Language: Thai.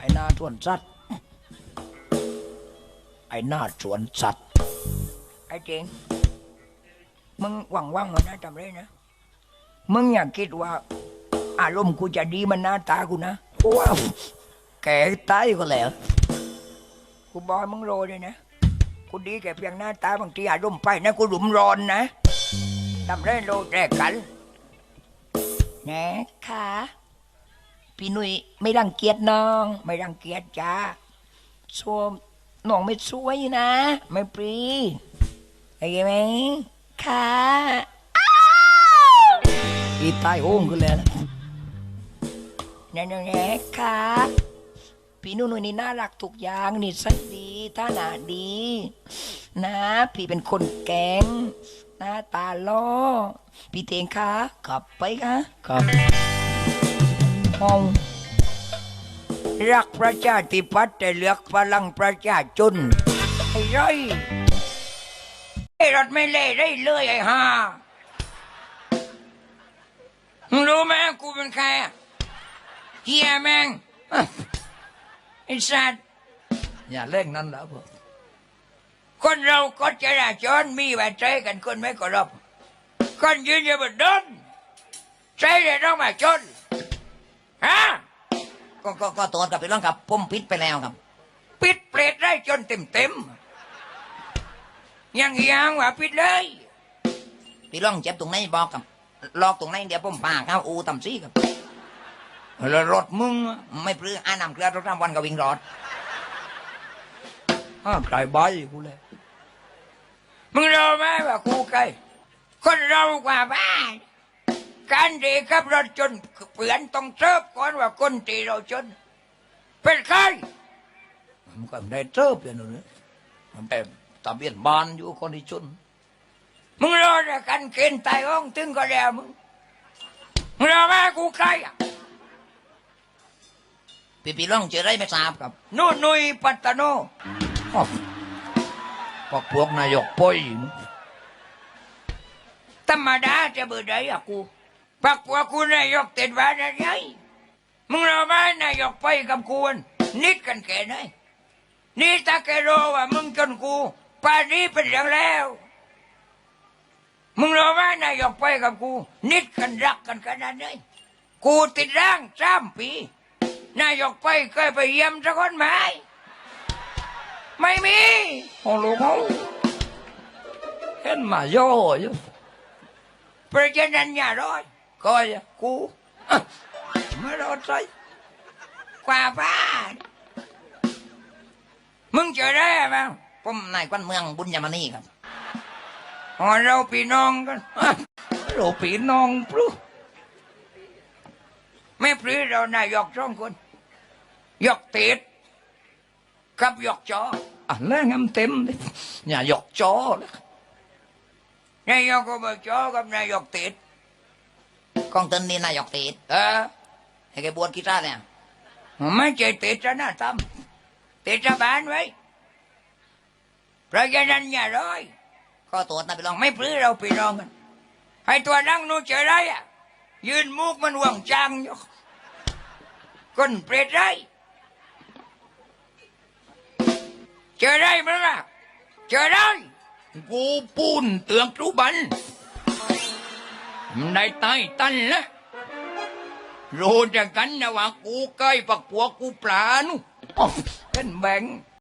ไอ้หน้าสวนสัตว์ไอ้หน้าสวนสัตว์ไอ้เจงมึงหวังว่างๆหน่อยนะจำได้นะมึงอย่าคิดว่า อารมณ์กูจะดีมันหน้าตากูนะว้าวแกตายก็แล้วกูบอยมึงโรยเลยนะกูดีแค่เพียงหน้าตาบางทีอารมณ์ไปนะกูหลุมร้อนนะทำได้โลแรกกันแนะค่ะ พี่นุ่ยไม่รังเกียจน้อง ไม่รังเกียจจ้าชมน้องไม่สวยนะ ไม่ปรีไอ้ไหมค่ะอ้าวอีตายโอ้งกันเลยนะแน่แน่ค่ะพี่นุ่นนี่น่ารักทุกอย่างนิสัยดีท่าหนาดี นะ พี่เป็นคนแกงหน้าตาล่อพี่เตงคะขับไปคะขับ ห้องรักประชาธิปัตย์แต่เลือกพลังประชาชนไอ้ร้อยไอ้รถไม่เล่ได้เลยไอ้ห่ามึงรู้ไหมกูเป็นใครอะเฮียแม่งไอ้สัตว์อย่าเล่นนั่นแล้วพวกคนเราก็จะราจรมีไว้ใจกันคนไม่ก็รบคนยืนอยู่บนดินใจเลยต้องมาชน ฮะก็ก็ก็ตัวกับพี่ร้องกับผมพิษไปแล้วครับ ปิดเปรตได้จนเต็มเต็มๆยังยังว่าปิดเลยพี่ร้องเจ็บตรงไหนบอกกับลอกตรงไหนเดี๋ยวผมพาเข้าอูตำซี่ครับแล้วรถมึงอะไม่ปลื้ออานำเกลือรถรำวันกับวิ่งรอดห้ามใจใบกูเลยมึงรู้ไหมว่ากูใครคนเรากว่าบ้าน การดีขับรถจนเปลี่ยนต้องเสิร์ฟก่อนว่าคนตีเราจน เป็นใครมันก็ไม่ได้เสิร์ฟอย่างนั้นมันเป็นตะเบียนบานอยู่คนที่จนมึงรอแต่กันเกณฑ์ตายห้องตึงก็แล้วมึงมึงรู้ไหมกูใครอะพี่พี่ร้องเจออะไรไม่ทราบครับนู่นนุยปัตตาโนอ้าวพวกพวกนายกป่อยมึงธรรมดาจะเบื่อได้อะกู ปักพวกกูนายกติดว่าได้ไงมึงรู้ไหมนายกไปกับกูนิดกันแค่ไหนนี่ตาแกโรว่ามึงจนกูป่านนี้เป็นอย่างแล้ว มึงรู้ไหมนายกไปกับกู นิดกันรักกันขนาดไหนกูติดร่างสามปี นายกไปเคยไปเยี่ยมสักคนไหมไม่มีโอ้ลูกเขาเห็นมาโย่อยู่เพราะฉะนั้นอย่าร้อย ก็อย่ากูไม่รอดใจกว่าบ้านมึงเจอได้ไหมผมนายกวนเมืองบุญยามณีครับอ๋อเราพี่น้องกันเราพี่น้องปลุไม่ปลื้เรานายกสองคนยกติดกับยกจออะแล้วงำเต็มเลยอย่ายกจอเลยนายกก็มาจอกับนายกติด กองเตินนี่นายกตีดเออให้แกบวชกีตาร์เนี่ยไม่ใช่ติดจะน่าทำติดจะบานไว้เพราะฉะนั้นอย่าร้อยก็ตัวนะพี่ร้องไม่ปลื้เราพี่น้องกันให้ตัวนั่งนู่นเจอไรอะยืนมุกมันหว่างจังอยู่ก้นเปรตไรเจอไรมั้งอะเจอไรกูปูนเตืองทุบัน มันได้ตายตันแล้วรู้จักกันนะว่ากูใกล้ปักปัวกูปลานุเป็นแบง